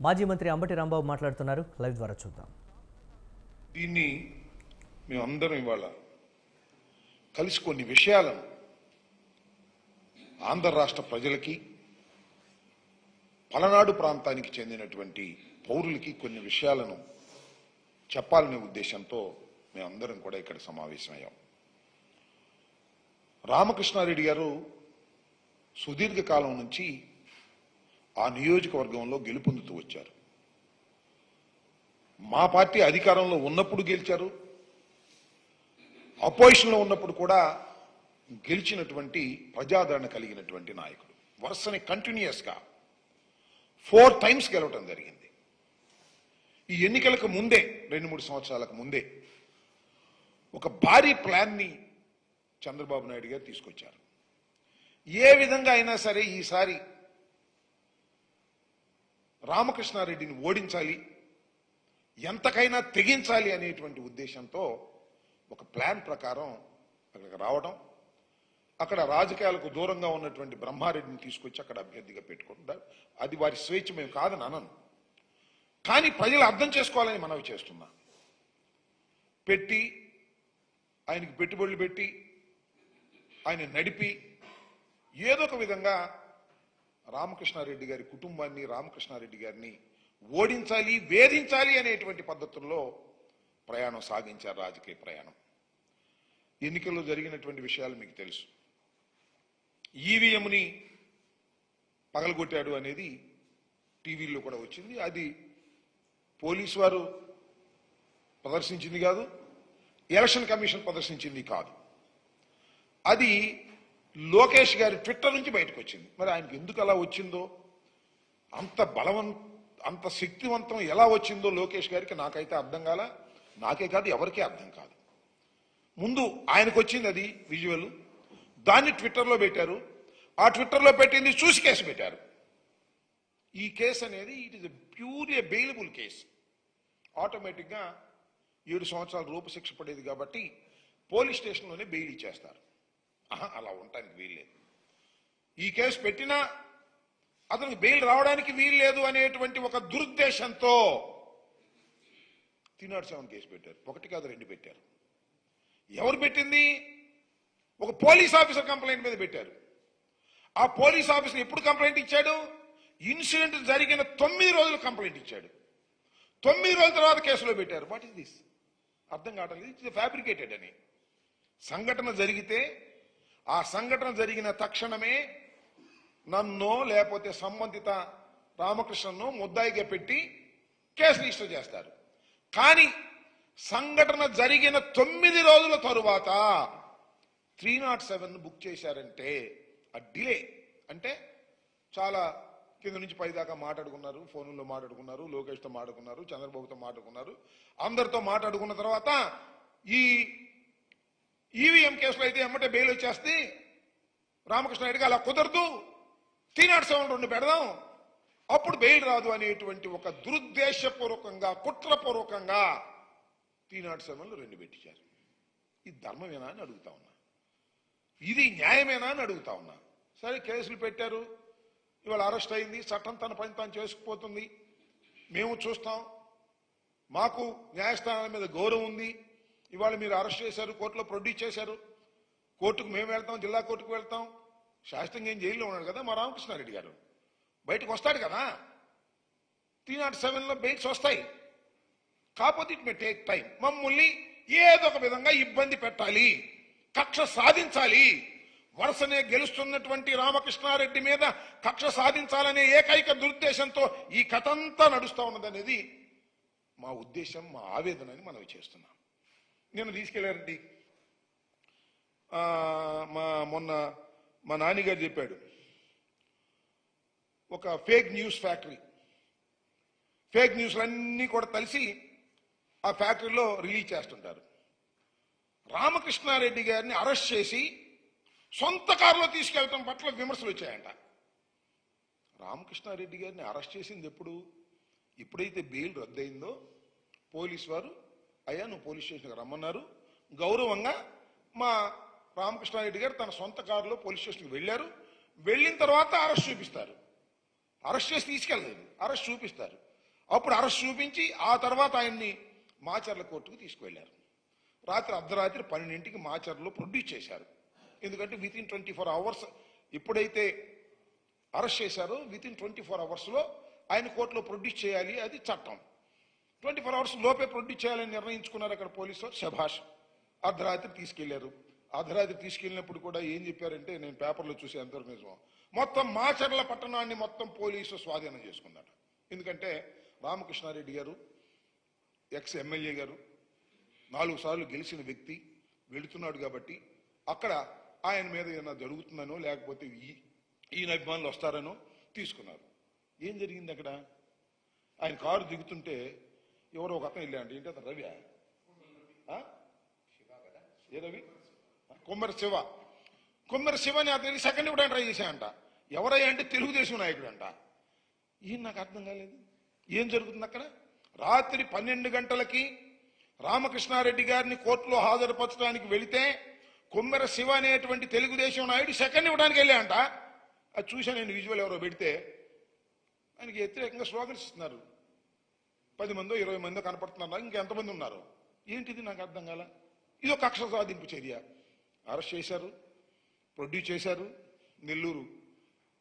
మాజీ మంత్రి అంబటి రాంబాబు మాట్లాడుతున్నారు. లైవ్ ద్వారా చూద్దాం. దీన్ని మేమందరం ఇవాళ కలిసి కొన్ని విషయాలను ఆంధ్ర రాష్ట్ర ప్రజలకి పలనాడు ప్రాంతానికి చెందినటువంటి పౌరులకి కొన్ని విషయాలను చెప్పాలనే ఉద్దేశంతో మేమందరం కూడా ఇక్కడ సమావేశమయ్యాం. రామకృష్ణారెడ్డి గారు సుదీర్ఘకాలం నుంచి ఆ నియోజకవర్గంలో గెలుపొందుతూ వచ్చారు. మా పార్టీ అధికారంలో ఉన్నప్పుడు గెలిచారు. అపోజిషన్లో ఉన్నప్పుడు కూడా గెలిచినటువంటి ప్రజాదరణ కలిగినటువంటి నాయకుడు. వరుసని కంటిన్యూస్గా ఫోర్ టైమ్స్ గెలవటం జరిగింది. ఈ ఎన్నికలకు ముందే రెండు మూడు సంవత్సరాలకు ముందే ఒక భారీ ప్లాన్ని చంద్రబాబు నాయుడు గారు తీసుకొచ్చారు. ఏ విధంగా అయినా సరే ఈసారి రామకృష్ణారెడ్డిని ఓడించాలి ఎంతకైనా తెగించాలి అనేటువంటి ఉద్దేశంతో ఒక ప్లాన్ ప్రకారం అక్కడికి రావడం అక్కడ రాజకీయాలకు దూరంగా ఉన్నటువంటి బ్రహ్మారెడ్డిని తీసుకొచ్చి అక్కడ అభ్యర్థిగా పెట్టుకుంటారు. అది వారి స్వేచ్ఛ మేము కాదని అనను. కానీ ప్రజలు అర్థం చేసుకోవాలని మనవి చేస్తున్నా. పెట్టి ఆయనకి పెట్టుబడులు పెట్టి ఆయన నడిపి ఏదో ఒక విధంగా రామకృష్ణారెడ్డి గారి కుటుంబాన్ని రామకృష్ణారెడ్డి గారిని ఓడించాలి వేధించాలి అనేటువంటి పద్ధతుల్లో ప్రయాణం సాగించారు రాజకీయ ప్రయాణం. ఎన్నికల్లో జరిగినటువంటి విషయాలు మీకు తెలుసు. ఈవీఎంని పగలగొట్టాడు అనేది టీవీల్లో కూడా వచ్చింది. అది పోలీసు వారు ప్రదర్శించింది కాదు ఎలక్షన్ కమిషన్ ప్రదర్శించింది కాదు. అది లోకేష్ గారి ట్విట్టర్ నుంచి బయటకు వచ్చింది మరి ఆయనకి ఎందుకు అలా వచ్చిందో? అంత బలవం అంత శక్తివంతం ఎలా వచ్చిందో లోకేష్ గారికి నాకైతే అర్థం కాల నాకే కాదు ఎవరికీ అర్థం కాదు. ముందు ఆయనకు వచ్చింది అది విజువల్. దాన్ని ట్విట్టర్లో పెట్టారు. ఆ ట్విట్టర్లో పెట్టింది చూసి కేసు పెట్టారు. ఈ కేసు అనేది it is pure a bailable case ఆటోమేటిక్గా ఏడు సంవత్సరాల రూపశిక్ష పడేది కాబట్టి పోలీస్ స్టేషన్లోనే బెయిల్ ఇచ్చేస్తారు. అలా ఉండటానికి వీల్లేదు. ఈ కేసు పెట్టినా అతనికి బెయిల్ రావడానికి వీల్లేదు అనేటువంటి ఒక దురుద్దేశంతో త్రీ సెవెన్ కేసు పెట్టారు. ఒకటి కాదు రెండు పెట్టారు. ఎవరు పెట్టింది? ఒక పోలీస్ ఆఫీసర్ కంప్లైంట్ మీద పెట్టారు. ఆ పోలీస్ ఆఫీసర్ ఎప్పుడు కంప్లైంట్ ఇచ్చాడు? ఇన్సిడెంట్ జరిగిన తొమ్మిది రోజులు కంప్లైంట్ ఇచ్చాడు. తొమ్మిది రోజుల తర్వాత కేసులో పెట్టారు. వాట్ ఇస్ దిస్ అర్థం కావటం ఇది ఫ్యాబ్రికేటెడ్ అని. సంఘటన జరిగితే ఆ సంఘటన జరిగిన తక్షణమే నన్ను లేకపోతే సంబంధిత రామకృష్ణను ముద్దాయిగా పెట్టి కేసు రిజిస్టర్ చేస్తారు. కానీ సంఘటన జరిగిన తొమ్మిది రోజుల తరువాత త్రీ నాట్ సెవెన్ బుక్ చేశారంటే ఆ డిలే. అంటే చాలా కింద నుంచి పై దాకా మాట్లాడుకున్నారు ఫోన్లో మాట్లాడుకున్నారు లోకేష్తో మాట్లాడుకున్నారు చంద్రబాబుతో మాట్లాడుకున్నారు. అందరితో మాట్లాడుకున్న తర్వాత ఈ ఈవీఎం కేసులో అయితే ఎమ్మటే బెయిల్ వచ్చేస్తే రామకృష్ణ రెడ్డికి అలా కుదరదు. త్రీ సెవెన్ రెండు పెడదాం. అప్పుడు బెయిల్ రాదు అనేటువంటి ఒక దురుద్దేశపూర్వకంగా కుట్రపూర్వకంగా త్రీ సెవెన్లు రెండు పెట్టించారు. ఇది ధర్మమేనా అని అడుగుతా ఉన్నా. ఇది న్యాయమేనా అని అడుగుతా ఉన్నా. సరే కేసులు పెట్టారు. ఇవాళ అరెస్ట్ అయింది. చట్టం తన పని తాను చేసుకుపోతుంది. మేము చూస్తాం. మాకు న్యాయస్థానాల మీద గౌరవం ఉంది. ఇవాళ మీరు అరెస్ట్ చేశారు కోర్టులో ప్రొడ్యూస్ చేశారు. కోర్టుకు మేము వెళ్తాం జిల్లా కోర్టుకు వెళ్తాం. శాస్త్రంగా ఏం జైల్లో ఉన్నాడు కదా మా రామకృష్ణారెడ్డి గారు. బయటకు వస్తాడు కదా. త్రీ నాట్ సెవెన్లో బెయిల్స్ వస్తాయి. కాకపోతే ఇట్ మే టేక్ టైం. మమ్మల్ని ఏదో ఒక విధంగా ఇబ్బంది పెట్టాలి కక్ష సాధించాలి. వరుసనే గెలుస్తున్నటువంటి రామకృష్ణారెడ్డి మీద కక్ష సాధించాలనే ఏకైక దురుద్దేశంతో ఈ కథ అంతా నడుస్తూ ఉన్నదనేది మా ఉద్దేశం మా ఆవేదన అని మనం చేస్తున్నాం. నేను తీసుకెళ్ళానండి మా మొన్న మా నాన్నగారు చెప్పాడు. ఒక ఫేక్ న్యూస్ ఫ్యాక్టరీ. ఫేక్ న్యూస్లన్నీ కూడా కలిసి ఆ ఫ్యాక్టరీలో రిలీజ్ చేస్తుంటారు. రామకృష్ణారెడ్డి గారిని అరెస్ట్ చేసి సొంత కారులో తీసుకెళ్ళటం పట్ల విమర్శలు వచ్చాయంట. రామకృష్ణారెడ్డి గారిని అరెస్ట్ చేసింది ఎప్పుడు? ఎప్పుడైతే బెయిల్ రద్దయిందో పోలీస్ వారు అయ్యా నువ్వు పోలీస్ స్టేషన్కి రమ్మన్నారు. గౌరవంగా మా రామకృష్ణారెడ్డి గారు తన సొంత కారులో పోలీస్ స్టేషన్కి వెళ్ళారు. వెళ్ళిన తర్వాత అరెస్ట్ చూపిస్తారు. అరెస్ట్ చేసి తీసుకెళ్ళలేదు. అరెస్ట్ చూపిస్తారు. అప్పుడు అరెస్ట్ చూపించి ఆ తర్వాత ఆయన్ని మాచర్ల కోర్టుకు తీసుకువెళ్ళారు. రాత్రి అర్ధరాత్రి పన్నెండింటికి మాచర్లో ప్రొడ్యూస్ చేశారు. ఎందుకంటే within twenty four hours ఎప్పుడైతే అరెస్ట్ చేశారో విత్ ఇన్ ట్వంటీ ఫోర్ అవర్స్లో ఆయన కోర్టులో ప్రొడ్యూస్ చేయాలి అది చట్టం. ట్వంటీ ఫోర్ అవర్స్ లోపే ప్రొడ్యూస్ చేయాలని నిర్ణయించుకున్నారు అక్కడ పోలీసు శభాష్. అర్ధరాత్రి తీసుకెళ్ళారు. అర్ధరాత్రి తీసుకెళ్ళినప్పుడు కూడా ఏం చెప్పారంటే నేను పేపర్లో చూసి ఎంతవరకు నిజం మొత్తం మాచర్ల పట్టణాన్ని మొత్తం పోలీసు స్వాధీనం చేసుకున్నాడు. ఎందుకంటే రామకృష్ణారెడ్డి గారు ఎక్స్ ఎమ్మెల్యే గారు నాలుగు సార్లు గెలిచిన వ్యక్తి వెళుతున్నాడు కాబట్టి అక్కడ ఆయన మీద ఏమైనా జరుగుతుందనో లేకపోతే ఈ- ఈయన అభిమానులు వస్తారనో తీసుకున్నారు. ఏం జరిగింది అక్కడ? ఆయన కారు దిగుతుంటే ఎవరో ఒక అతను వెళ్ళాడు ఏంటి అతను? రవి ఏ రవి? కుమ్మరి శివ. కుమ్మరి శివని అతని సెకండ్ కూడా ట్రై చేశాయంట ఎవరయ్యా అంటే తెలుగుదేశం నాయకుడు అంట. ఏం నాకు అర్థం కాలేదు. ఏం జరుగుతుంది అక్కడ? రాత్రి పన్నెండు గంటలకి రామకృష్ణారెడ్డి గారిని కోర్టులో హాజరుపరచడానికి వెళితే కుమ్మెర శివ అనేటువంటి తెలుగుదేశం నాయుడు సెకండ్ ఇవ్వడానికి వెళ్ళాయంట అది చూశాను నేను విజువల్ ఎవరో పెడితే. ఆయనకి వ్యతిరేకంగా స్లోగన్స్ ఇస్తున్నారు పది మందో ఇరవై మందో కనపడుతున్నారు ఇంకెంతమంది ఉన్నారు? ఏంటిది నాకు అర్థం కాల? ఇది ఒక కక్ష సాధింపు చర్య. అరెస్ట్ చేశారు ప్రొడ్యూస్ చేశారు నెల్లూరు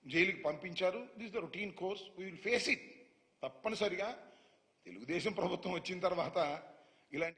జైలుకి పంపించారు. This the routine course we will face it తప్పనిసరిగా. తెలుగుదేశం ప్రభుత్వం వచ్చిన తర్వాత ఇలాంటి